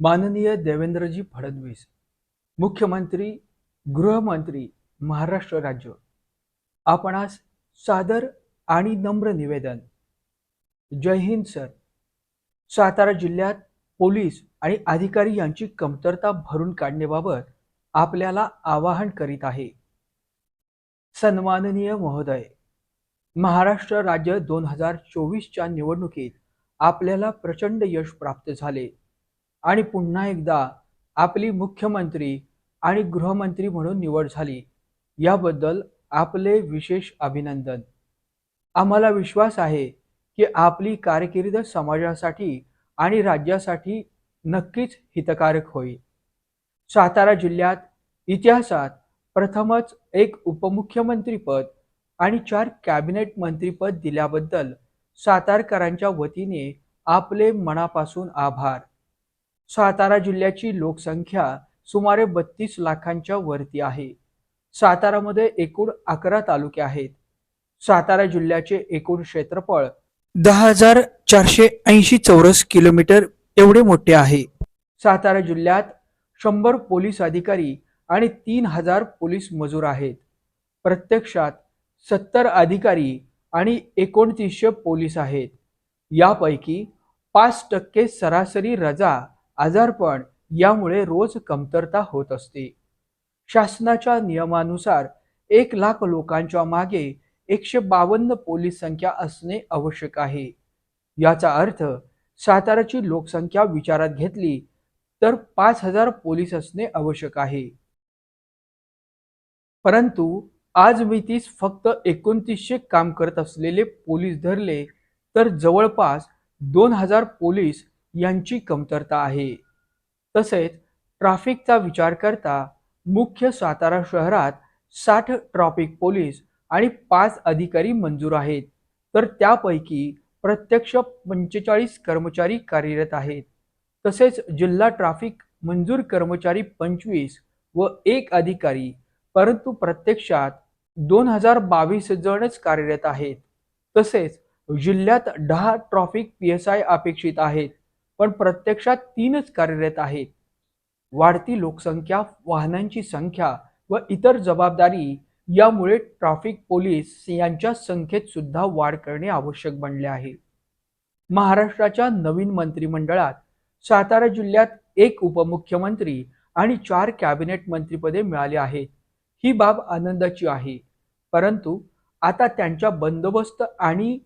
माननीय देवेंद्रजी फडणवीस मुख्यमंत्री गृहमंत्री महाराष्ट्र राज्य. आपणास सादर आणि नम्र निवेदन. जय हिंद सर. सातारा जिल्ह्यात पोलीस आणि अधिकारी यांची कमतरता भरून काढण्याबाबत आपल्याला आवाहन करीत आहे. सन्माननीय महोदय महाराष्ट्र राज्य दोन हजार चोवीसच्या निवडणुकीत आपल्याला प्रचंड यश प्राप्त झाले. आणि पुन्हा एकदा आपली मुख्यमंत्री आणि गृहमंत्री म्हणून निवड झाली. याबद्दल आपले विशेष अभिनंदन. आम्हाला विश्वास आहे की आपली कारकिर्द समाजासाठी आणि राज्यासाठी नक्कीच हितकारक होईल. सातारा जिल्ह्यात इतिहासात प्रथमच एक उपमुख्यमंत्रीपद आणि चार कॅबिनेट मंत्रीपद दिल्याबद्दल सातारकरांच्या वतीने आपले मनापासून आभार. सातारा जिल्ह्याची लोकसंख्या सुमारे बत्तीस लाखांच्या वरती आहे. सातारामध्ये एकूण अकरा तालुके आहेत. सातारा जिल्ह्याचे एकूण क्षेत्रफळ दहा हजार चारशे ऐंशी चौरस किलोमीटर एवढे मोठे आहे. सातारा जिल्ह्यात शंभर पोलीस अधिकारी आणि तीन हजार पोलीस मजूर आहेत. प्रत्यक्षात सत्तर अधिकारी आणि एकोणतीसशे पोलीस आहेत. यापैकी पाच टक्के सरासरी रजा आजारपण यामुळे रोज कमतरता होत असते. शासनाच्या नियमानुसार एक लाख लोकांच्या मागे एकशे बावन्न पोलीस संख्या असणे आवश्यक आहे. याचा अर्थ साताराची लोकसंख्या विचारात घेतली तर पाच हजार पोलीस असणे आवश्यक आहे. परंतु आज मितीस फक्त एकोणतीसशे काम करत असलेले पोलीस धरले तर जवळपास दोन हजार पोलीस यांची कमतरता आहे. तसेच ट्रॅफिकचा विचार करता मुख्य सातारा शहरात साठ ट्रॅफिक पोलीस आणि पाच अधिकारी मंजूर आहेत. तर त्यापैकी प्रत्यक्ष पंचेचाळीस कर्मचारी कार्यरत आहेत. तसेच जिल्हा ट्रॅफिक मंजूर कर्मचारी पंचवीस व एक अधिकारी परंतु प्रत्यक्षात दोन हजार बावीस जणच कार्यरत आहेत. तसेच जिल्ह्यात दहा ट्रॉफिक पी एस आय अपेक्षित आहेत. पण प्रत्यक्षात तीनच कार्यरत आहेत. वाढती लोकसंख्या वाहनांची संख्या व इतर जबाबदारी यामुळे ट्रॅफिक पोलीस यांच्या संख्येत सुद्धा वाढ करणे आवश्यक बनले आहे. महाराष्ट्राच्या नवीन मंत्रिमंडळात सातारा जिल्ह्यात एक उपमुख्यमंत्री आणि चार कॅबिनेट मंत्रीपदे मिळाली आहेत. ही बाब आनंदाची आहे. परंतु आता त्यांच्या बंदोबस्त आणि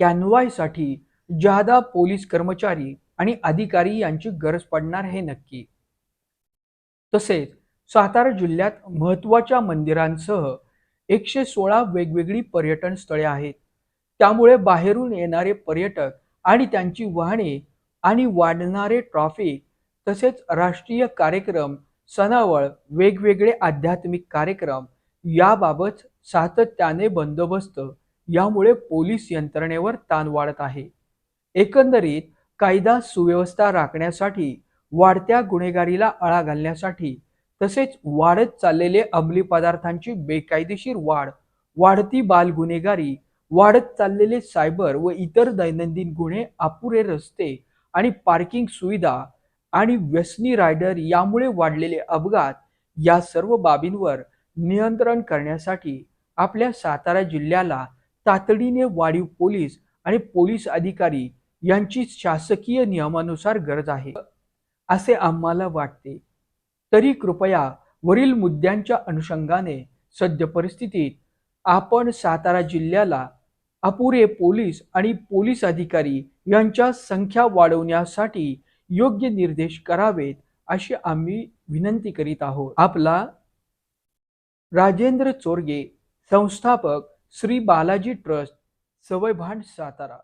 कॅनवायसाठी जादा पोलीस कर्मचारी आणि अधिकारी यांची गरज पडणार हे नक्की. तसेच सातारा जिल्ह्यात महत्त्वाच्या मंदिरांसह एकशे सोळा वेगवेगळी पर्यटन स्थळे आहेत. त्यामुळे बाहेरून येणारे पर्यटक आणि त्यांची वाहने आणि वाढणारे ट्रॉफिक तसेच राष्ट्रीय कार्यक्रम सणावळ वेगवेगळे आध्यात्मिक कार्यक्रम याबाबत सातत्याने बंदोबस्त यामुळे पोलीस यंत्रणेवर ताण वाढत आहे. एकंदरीत कायदा सुव्यवस्था राखण्यासाठी वाढत्या गुन्हेगारीला आळा घालण्यासाठी तसेच वाढत चाललेले अंमली पदार्थांची बेकायदेशीर वाढ वाढती बाल गुन्हेगारी वाढत चाललेले सायबर व इतर दैनंदिन गुन्हे अपुरे रस्ते आणि पार्किंग सुविधा आणि व्यसनी रायडर यामुळे वाढलेले अपघात या सर्व बाबींवर नियंत्रण करण्यासाठी आपल्या सातारा जिल्ह्याला तातडीने वाढीव पोलीस आणि पोलीस अधिकारी यांची शासकीय नियमानुसार गरज आहे. असे आम्हाला वाटते. तरी कृपया वरील मुद्द्यांच्या अनुषंगाने सद्य परिस्थितीत आपण सातारा जिल्ह्याला अपुरे पोलीस आणि पोलीस अधिकारी यांच्या संख्या वाढवण्यासाठी योग्य निर्देश करावेत अशी आम्ही विनंती करीत आहोत. आपला राजेंद्र चोरगे संस्थापक श्री बालाजी ट्रस्ट सवय भांड सातारा.